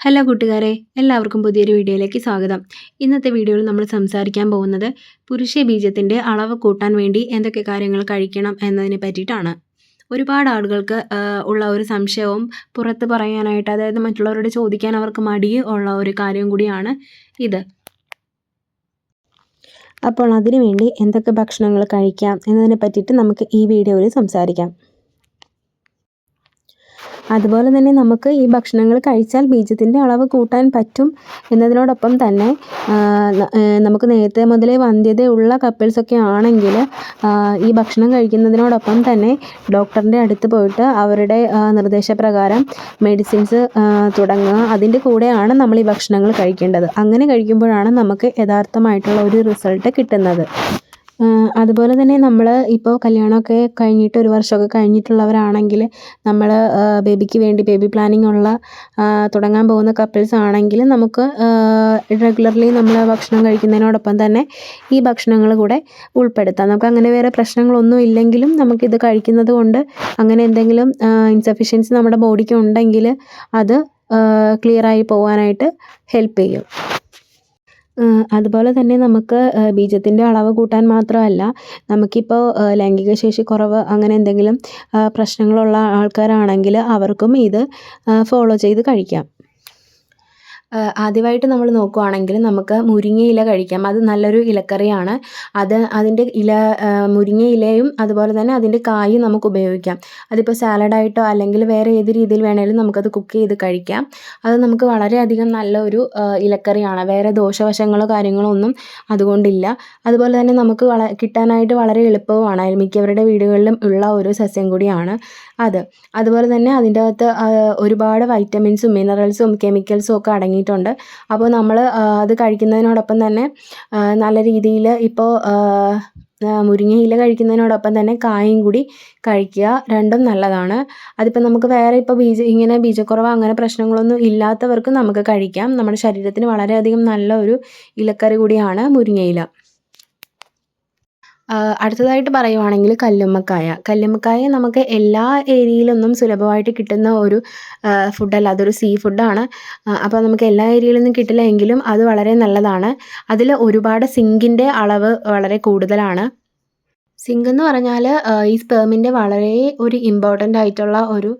Hello കൂട്ടുകാരെ എല്ലാവർക്കും പുതിയൊരു വീഡിയോയിലേക്ക് സ്വാഗതം. ഇന്നത്തെ വീഡിയോയിൽ നമ്മൾ സംസാരിക്കാൻ പോകുന്നത് പുരുഷ ബീജത്തിന്റെ അളവ് കൂട്ടാൻ വേണ്ടി എന്തൊക്കെ കാര്യങ്ങൾ കഴിക്കണം എന്നതിനെ പറ്റിയിട്ടാണ്. ഒരുപാട് ആളുകൾക്ക് ഉള്ള ഒരു സംശയവും പുറത്ത് പറയാനായിട്ട് അതായത് മറ്റുള്ളവരോട് ചോദിക്കാൻ അവർക്ക് മടി ഉള്ള ഒരു കാര്യം കൂടിയാണ് ഇത്. അപ്പോൾ അതിനുവേണ്ടി എന്തൊക്കെ ഭക്ഷണങ്ങൾ കഴിക്കാം എന്നതിനെ പറ്റിയിട്ട് നമുക്ക് ഈ വീഡിയോയിൽ സംസാരിക്കാം. അതുപോലെ തന്നെ നമുക്ക് ഈ ഭക്ഷണങ്ങൾ കഴിച്ചാൽ ബീജത്തിന്റെ അളവ് കൂട്ടാൻ പറ്റും എന്നതിനോടൊപ്പം തന്നെ നമുക്ക് നേരത്തെ മുതലേ വന്ധ്യതയുള്ള കപ്പിൾസൊക്കെ ആണെങ്കിൽ ഈ ഭക്ഷണം കഴിക്കുന്നതിനോടൊപ്പം തന്നെ ഡോക്ടറിന്റെ അടുത്ത് പോയിട്ട് അവരുടെ നിർദ്ദേശപ്രകാരം മെഡിസിൻസ് തുടങ്ങുക. അതിന്റെ കൂടെയാണ് നമ്മൾ ഈ ഭക്ഷണങ്ങൾ കഴിക്കേണ്ടത്. അങ്ങനെ കഴിക്കുമ്പോഴാണ് നമുക്ക് യഥാർത്ഥമായിട്ടുള്ള ഒരു റിസൾട്ട് കിട്ടുന്നത്. അതുപോലെ തന്നെ നമ്മൾ ഇപ്പോൾ കല്യാണമൊക്കെ കഴിഞ്ഞിട്ട് ഒരു വർഷമൊക്കെ കഴിഞ്ഞിട്ടുള്ളവരാണെങ്കിൽ നമ്മൾ ബേബിക്ക് വേണ്ടി ബേബി പ്ലാനിങ് ഉള്ള തുടങ്ങാൻ പോകുന്ന കപ്പിൾസ് ആണെങ്കിൽ നമുക്ക് റെഗുലർലി നമ്മൾ ഭക്ഷണം കഴിക്കുന്നതിനോടൊപ്പം തന്നെ ഈ ഭക്ഷണങ്ങൾ കൂടെ ഉൾപ്പെടുത്താം. നമുക്ക് അങ്ങനെ വേറെ പ്രശ്നങ്ങളൊന്നും ഇല്ലെങ്കിലും നമുക്കിത് കഴിക്കുന്നത് കൊണ്ട് അങ്ങനെ എന്തെങ്കിലും ഇൻസഫിഷ്യൻസി നമ്മുടെ ബോഡിക്ക് ഉണ്ടെങ്കിൽ അത് ക്ലിയറായി പോകാനായിട്ട് ഹെൽപ്പ് ചെയ്യും. അതുപോലെ തന്നെ നമുക്ക് ബീജത്തിന്റെ അളവ് കൂട്ടാൻ മാത്രമല്ല നമുക്കിപ്പോൾ ലൈംഗിക ശേഷി കുറവ് അങ്ങനെ എന്തെങ്കിലും പ്രശ്നങ്ങളുള്ള ആൾക്കാരാണെങ്കിൽ അവർക്കും ഇത് ഫോളോ ചെയ്ത് കഴിക്കാം. ആദ്യമായിട്ട് നമ്മൾ നോക്കുവാണെങ്കിൽ നമുക്ക് മുരിങ്ങ ഇല കഴിക്കാം. അത് നല്ലൊരു ഇലക്കറിയാണ്. അത് അതിന്റെ ഇല മുരിങ്ങ ഇലയും അതുപോലെ തന്നെ അതിന്റെ കായും നമുക്ക് ഉപയോഗിക്കാം. അതിപ്പോൾ സാലഡായിട്ടോ അല്ലെങ്കിൽ വേറെ ഏത് രീതിയിൽ വേണമെങ്കിലും നമുക്കത് കുക്ക് ചെയ്ത് കഴിക്കാം. അത് നമുക്ക് വളരെയധികം നല്ല ഒരു ഇലക്കറിയാണ്. വേറെ ദോഷവശങ്ങളോ കാര്യങ്ങളോ ഒന്നും അതുകൊണ്ടില്ല. അതുപോലെ തന്നെ നമുക്ക് വള കിട്ടാനായിട്ട് വളരെ എളുപ്പവുമാണ്. മിക്കവരുടെ വീടുകളിലും ഉള്ള ഒരു സസ്യം കൂടിയാണ് അത്. അതുപോലെ തന്നെ അതിന്റെ അകത്ത് ഒരുപാട് വൈറ്റമിൻസും മിനറൽസും കെമിക്കൽസും ഒക്കെ അടങ്ങിയിട്ടുണ്ട് അപ്പോൾ നമ്മൾ അത് കഴിക്കുന്നതിനോടൊപ്പം തന്നെ നല്ല രീതിയിൽ ഇപ്പോൾ മുരിങ്ങയില കഴിക്കുന്നതിനോടൊപ്പം തന്നെ കായും കൂടി കഴിക്കുക. രണ്ടും നല്ലതാണ്. അതിപ്പോൾ നമുക്ക് വേറെ ഇപ്പോൾ ബീജ ഇങ്ങനെ ബീജക്കുറവ് അങ്ങനെ പ്രശ്നങ്ങളൊന്നും ഇല്ലാത്തവർക്ക് നമുക്ക് കഴിക്കാം. നമ്മുടെ ശരീരത്തിന് വളരെയധികം നല്ല ഒരു ഇലക്കറി കൂടിയാണ് മുരിങ്ങയില അടുത്തതായിട്ട് പറയുവാണെങ്കിൽ കല്ലുമ്മക്കായ. കല്ലുമ്മക്കായ നമുക്ക് എല്ലാ ഏരിയയിലൊന്നും സുലഭമായിട്ട് കിട്ടുന്ന ഒരു ഫുഡല്ല അതൊരു സീ ഫുഡാണ് അപ്പോൾ നമുക്ക് എല്ലാ ഏരിയയിലൊന്നും കിട്ടില്ല എങ്കിലും അത് വളരെ നല്ലതാണ്. അതിൽ ഒരുപാട് സിങ്കിന്റെ അളവ് വളരെ കൂടുതലാണ്. സിങ്ക് എന്ന് പറഞ്ഞാൽ ഈ സ്പേമിന്റെ വളരെ ഒരു ഇമ്പോർട്ടന്റ് ആയിട്ടുള്ള ഒരു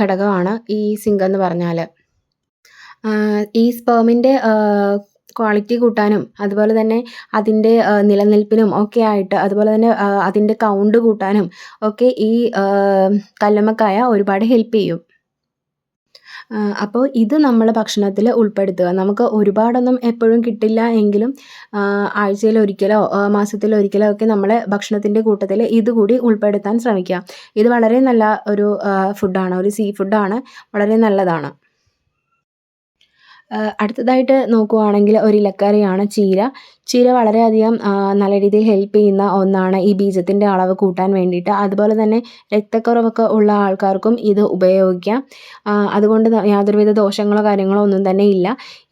ഘടകമാണ് ഈ സിങ്ക് എന്ന് പറഞ്ഞാൽ ഈ സ്പേമിന്റെ ക്വാളിറ്റി കൂട്ടാനും അതുപോലെ തന്നെ അതിന്റെ നിലനിൽപ്പിനും ഒക്കെ ആയിട്ട് അതുപോലെ തന്നെ അതിന്റെ കൗണ്ട് കൂട്ടാനും ഒക്കെ ഈ കല്ലുമ്മക്കായ ഒരുപാട് ഹെൽപ്പ് ചെയ്യും. അപ്പോൾ ഇത് നമ്മൾ ഭക്ഷണത്തിൽ ഉൾപ്പെടുത്തുക. നമുക്ക് ഒരുപാടൊന്നും എപ്പോഴും കിട്ടില്ല എങ്കിലും ആഴ്ചയിൽ ഒരിക്കലോ മാസത്തിൽ ഒരിക്കലോ ഒക്കെ നമ്മളെ ഭക്ഷണത്തിന്റെ കൂട്ടത്തിൽ ഇതുകൂടി ഉൾപ്പെടുത്താൻ ശ്രമിക്കുക. ഇത് വളരെ നല്ല ഒരു ഫുഡാണ് ഒരു സീ ഫുഡാണ് വളരെ നല്ലതാണ്. അടുത്തതായിട്ട് നോക്കുവാണെങ്കിൽ ഒരു ഇലക്കറിയാണ് ചീര. ചീര വളരെയധികം നല്ല രീതിയിൽ ഹെൽപ്പ് ചെയ്യുന്ന ഒന്നാണ് ഈ ബീജത്തിന്റെ അളവ് കൂട്ടാൻ വേണ്ടിയിട്ട്. അതുപോലെ തന്നെ രക്തക്കുറവൊക്കെ ഉള്ള ആൾക്കാർക്കും ഇത് ഉപയോഗിക്കാം. അതുകൊണ്ട് യാതൊരുവിധ ദോഷങ്ങളോ കാര്യങ്ങളോ ഒന്നും തന്നെ ഇല്ല.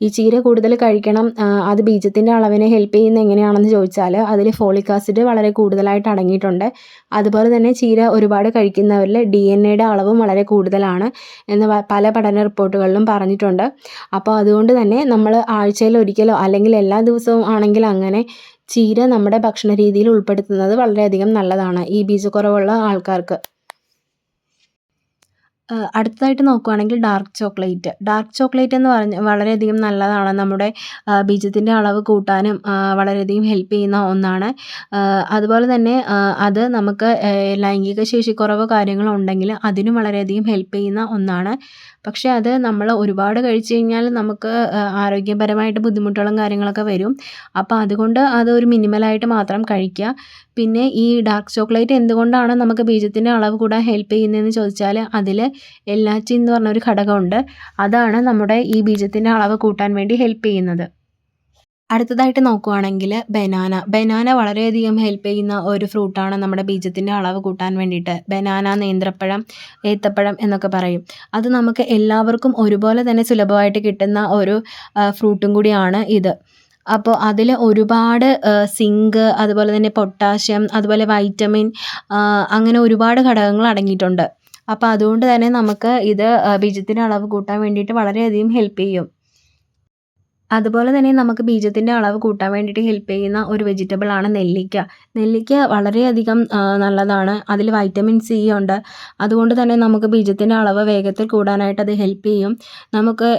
ഈ ചീര കൂടുതൽ കഴിക്കണം അത് ബീജത്തിന്റെ അളവിനെ ഹെൽപ്പ് ചെയ്യുന്ന എങ്ങനെയാണെന്ന് ചോദിച്ചാൽ അതിൽ ഫോളിക് ആസിഡ് വളരെ കൂടുതലായിട്ട് അടങ്ങിയിട്ടുണ്ട്. അതുപോലെ തന്നെ ചീര ഒരുപാട് കഴിക്കുന്നവരിൽ ഡി എൻ എയുടെ അളവും വളരെ കൂടുതലാണ് എന്ന് പല പഠന റിപ്പോർട്ടുകളിലും പറഞ്ഞിട്ടുണ്ട്. അപ്പോൾ അതുകൊണ്ട് തന്നെ നമ്മൾ ആഴ്ചയിൽ ഒരിക്കലോ അല്ലെങ്കിൽ എല്ലാ ദിവസവും ആണെങ്കിൽ അങ്ങനെ ചീര നമ്മുടെ ഭക്ഷണ രീതിയിൽ ഉൾപ്പെടുത്തുന്നത് വളരെയധികം നല്ലതാണ് ഈ ബീജക്കുറവുള്ള ആൾക്കാർക്ക്. അടുത്തതായിട്ട് നോക്കുവാണെങ്കിൽ ഡാർക്ക് ചോക്ലേറ്റ് ഡാർക്ക് ചോക്ലേറ്റ് എന്ന് പറഞ്ഞ വളരെയധികം നല്ലതാണ്. നമ്മുടെ ബീജത്തിന്റെ അളവ് കൂട്ടാനും വളരെയധികം ഹെൽപ്പ് ചെയ്യുന്ന ഒന്നാണ്. അതുപോലെ തന്നെ അത് നമുക്ക് ലൈംഗിക ശേഷിക്കുറവ് കാര്യങ്ങളുണ്ടെങ്കിൽ അതിനും വളരെയധികം ഹെൽപ്പ് ചെയ്യുന്ന ഒന്നാണ്. പക്ഷേ അത് നമ്മൾ ഒരുപാട് കഴിച്ചു കഴിഞ്ഞാൽ നമുക്ക് ആരോഗ്യപരമായിട്ട് ബുദ്ധിമുട്ടുകളും കാര്യങ്ങളൊക്കെ വരും. അപ്പോൾ അതുകൊണ്ട് അതൊരു മിനിമലായിട്ട് മാത്രം കഴിക്കുക. പിന്നെ ഈ ഡാർക്ക് ചോക്ലേറ്റ് എന്തുകൊണ്ടാണ് നമുക്ക് ബീജത്തിന്റെ അളവ് കൂടാൻ ഹെൽപ്പ് ചെയ്യുന്നതെന്ന് ചോദിച്ചാൽ അതിൽ എല്ലാച്ചി എന്ന് പറഞ്ഞ ഒരു ഘടകമുണ്ട്. അതാണ് നമ്മുടെ ഈ ബീജത്തിന്റെ അളവ് കൂട്ടാൻ വേണ്ടി ഹെൽപ്പ് ചെയ്യുന്നത്. അടുത്തതായിട്ട് നോക്കുവാണെങ്കിൽ ബനാന. ബനാന വളരെയധികം ഹെൽപ്പ് ചെയ്യുന്ന ഒരു ഫ്രൂട്ടാണ് നമ്മുടെ ബീജത്തിന്റെ അളവ് കൂട്ടാൻ വേണ്ടിയിട്ട്. ബനാന നേന്ത്രപ്പഴം ഏത്തപ്പഴം എന്നൊക്കെ പറയും. അത് നമുക്ക് എല്ലാവർക്കും ഒരുപോലെ തന്നെ സുലഭമായിട്ട് കിട്ടുന്ന ഒരു ഫ്രൂട്ടും കൂടിയാണ് ഇത്. അപ്പോൾ അതിൽ ഒരുപാട് സിങ്ക് അതുപോലെ തന്നെ പൊട്ടാഷ്യം അതുപോലെ വൈറ്റമിൻ അങ്ങനെ ഒരുപാട് ഘടകങ്ങൾ അടങ്ങിയിട്ടുണ്ട്. അപ്പോൾ അതുകൊണ്ട് തന്നെ നമുക്ക് ഇത് ബീജത്തിന്റെ അളവ് കൂട്ടാൻ വേണ്ടിയിട്ട് വളരെയധികം ഹെൽപ്പ് ചെയ്യും. അതുപോലെ തന്നെ നമുക്ക് ബീജത്തിന്റെ അളവ് കൂട്ടാൻ വേണ്ടിയിട്ട് ഹെൽപ്പ് ചെയ്യുന്ന ഒരു വെജിറ്റബിൾ ആണ് നെല്ലിക്ക. നെല്ലിക്ക വളരെയധികം നല്ലതാണ്. അതിൽ വൈറ്റമിൻ സി ഉണ്ട്. അതുകൊണ്ട് തന്നെ നമുക്ക് ബീജത്തിന്റെ അളവ് വേഗത്തിൽ കൂടാനായിട്ട് അത് ഹെൽപ്പ് ചെയ്യും. നമുക്ക്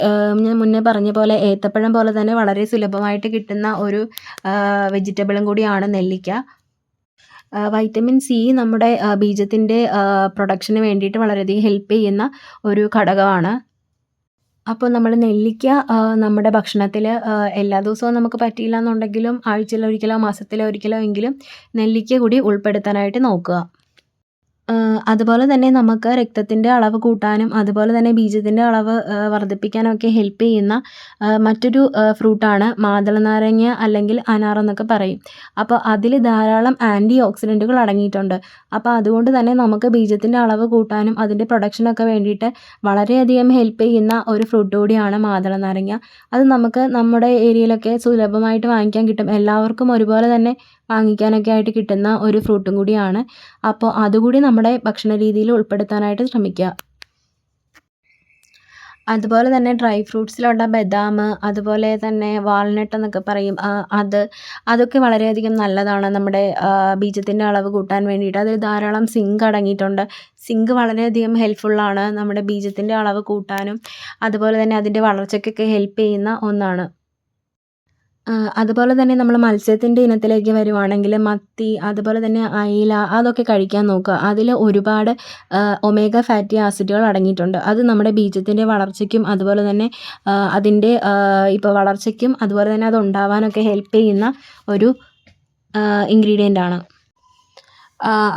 ഞാൻ മുന്നേ പറഞ്ഞ പോലെ ഏത്തപ്പഴം പോലെ തന്നെ വളരെ സുലഭമായിട്ട് കിട്ടുന്ന ഒരു വെജിറ്റബിളും കൂടിയാണ് നെല്ലിക്ക. വൈറ്റമിൻ സി നമ്മുടെ ബീജത്തിന്റെ പ്രൊഡക്ഷന് വേണ്ടിയിട്ട് വളരെയധികം ഹെൽപ്പ് ചെയ്യുന്ന ഒരു ഘടകമാണ്. അപ്പോൾ നമ്മൾ നെല്ലിക്ക നമ്മുടെ ഭക്ഷണത്തിൽ എല്ലാ ദിവസവും നമുക്ക് പറ്റിയില്ല എന്നുണ്ടെങ്കിലും ആഴ്ചയിലൊരിക്കലോ മാസത്തിലൊരിക്കലോ എങ്കിലും നെല്ലിക്ക കൂടി ഉൾപ്പെടുത്താനായിട്ട് നോക്കുക. അതുപോലെ തന്നെ നമുക്ക് രക്തത്തിന്റെ അളവ് കൂട്ടാനും അതുപോലെ തന്നെ ബീജത്തിന്റെ അളവ് വർദ്ധിപ്പിക്കാനും ഒക്കെ ഹെൽപ്പ് ചെയ്യുന്ന മറ്റൊരു ഫ്രൂട്ടാണ് മാതളനാരങ്ങ അല്ലെങ്കിൽ അനാർ എന്നൊക്കെ പറയും. അപ്പോൾ അതിൽ ധാരാളം ആന്റി ഓക്സിഡന്റുകൾ അടങ്ങിയിട്ടുണ്ട്. അപ്പോൾ അതുകൊണ്ട് തന്നെ നമുക്ക് ബീജത്തിന്റെ അളവ് കൂട്ടാനും അതിന്റെ പ്രൊഡക്ഷനൊക്കെ വേണ്ടിയിട്ട് വളരെയധികം ഹെൽപ്പ് ചെയ്യുന്ന ഒരു ഫ്രൂട്ട് കൂടിയാണ് മാതളനാരങ്ങ. അത് നമുക്ക് നമ്മുടെ ഏരിയയിലൊക്കെ സുലഭമായിട്ട് വാങ്ങിക്കാൻ കിട്ടും. എല്ലാവർക്കും ഒരുപോലെ തന്നെ വാങ്ങിക്കാനൊക്കെ ആയിട്ട് കിട്ടുന്ന ഒരു ഫ്രൂട്ടും കൂടിയാണ്. അപ്പോൾ അതുകൂടി നമ്മുടെ ഭക്ഷണ രീതിയിൽ ഉൾപ്പെടുത്താനായിട്ട് ശ്രമിക്കുക. അതുപോലെ തന്നെ ഡ്രൈ ഫ്രൂട്ട്സിലുള്ള ബദാം അതുപോലെ തന്നെ വാൾനട്ട് എന്നൊക്കെ പറയും. അത് അതൊക്കെ വളരെയധികം നല്ലതാണ് നമ്മുടെ ബീജത്തിന്റെ അളവ് കൂട്ടാൻ വേണ്ടിയിട്ട്. അതിൽ ധാരാളം സിങ്ക് അടങ്ങിയിട്ടുണ്ട്. സിങ്ക് വളരെയധികം ഹെൽപ്ഫുള്ളാണ് നമ്മുടെ ബീജത്തിന്റെ അളവ് കൂട്ടാനും. അതുപോലെ തന്നെ അതിന്റെ വളർച്ചയ്ക്കൊക്കെ ഹെൽപ്പ് ചെയ്യുന്ന ഒന്നാണ്. അതുപോലെ തന്നെ നമ്മൾ മത്സ്യത്തിന്റെ ഇനത്തിലേക്ക് വരുവാണെങ്കിൽ മത്തി അതുപോലെ തന്നെ അയില അതൊക്കെ കഴിക്കാൻ നോക്കുക. അതിൽ ഒരുപാട് ഒമേഗ ഫാറ്റി ആസിഡുകൾ അടങ്ങിയിട്ടുണ്ട്. അത് നമ്മുടെ ബീജത്തിന്റെ വളർച്ചയ്ക്കും അതുപോലെ തന്നെ അതിന്റെ ഇപ്പോൾ വളർച്ചയ്ക്കും അതുപോലെ തന്നെ അത് ഉണ്ടാവാനൊക്കെ ഹെൽപ്പ് ചെയ്യുന്ന ഒരു ഇൻഗ്രീഡിയന്റ് ആണ്.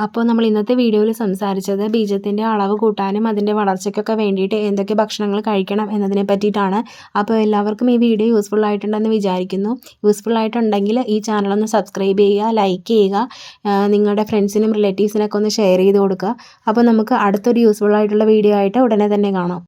അപ്പോൾ നമ്മൾ ഇന്നത്തെ വീഡിയോയിൽ സംസാരിച്ചത് ബീജത്തിന്റെ അളവ് കൂട്ടാനും അതിന്റെ വളർച്ചയ്ക്കൊക്കെ വേണ്ടിയിട്ട് എന്തൊക്കെ ഭക്ഷണങ്ങൾ കഴിക്കണം എന്നതിനെ പറ്റിയിട്ടാണ്. അപ്പോൾ എല്ലാവർക്കും ഈ വീഡിയോ യൂസ്ഫുൾ ആയിട്ടുണ്ടെന്ന് വിചാരിക്കുന്നു. യൂസ്ഫുൾ ആയിട്ടുണ്ടെങ്കിൽ ഈ ചാനൽ ഒന്ന് സബ്സ്ക്രൈബ് ചെയ്യുക ലൈക്ക് ചെയ്യുക നിങ്ങളുടെ ഫ്രണ്ട്സിനും റിലേറ്റീവ്സിനൊക്കെ ഒന്ന് ഷെയർ ചെയ്ത് കൊടുക്കുക. അപ്പോൾ നമുക്ക് അടുത്തൊരു യൂസ്ഫുൾ ആയിട്ടുള്ള വീഡിയോ ആയിട്ട് ഉടനെ തന്നെ കാണാം.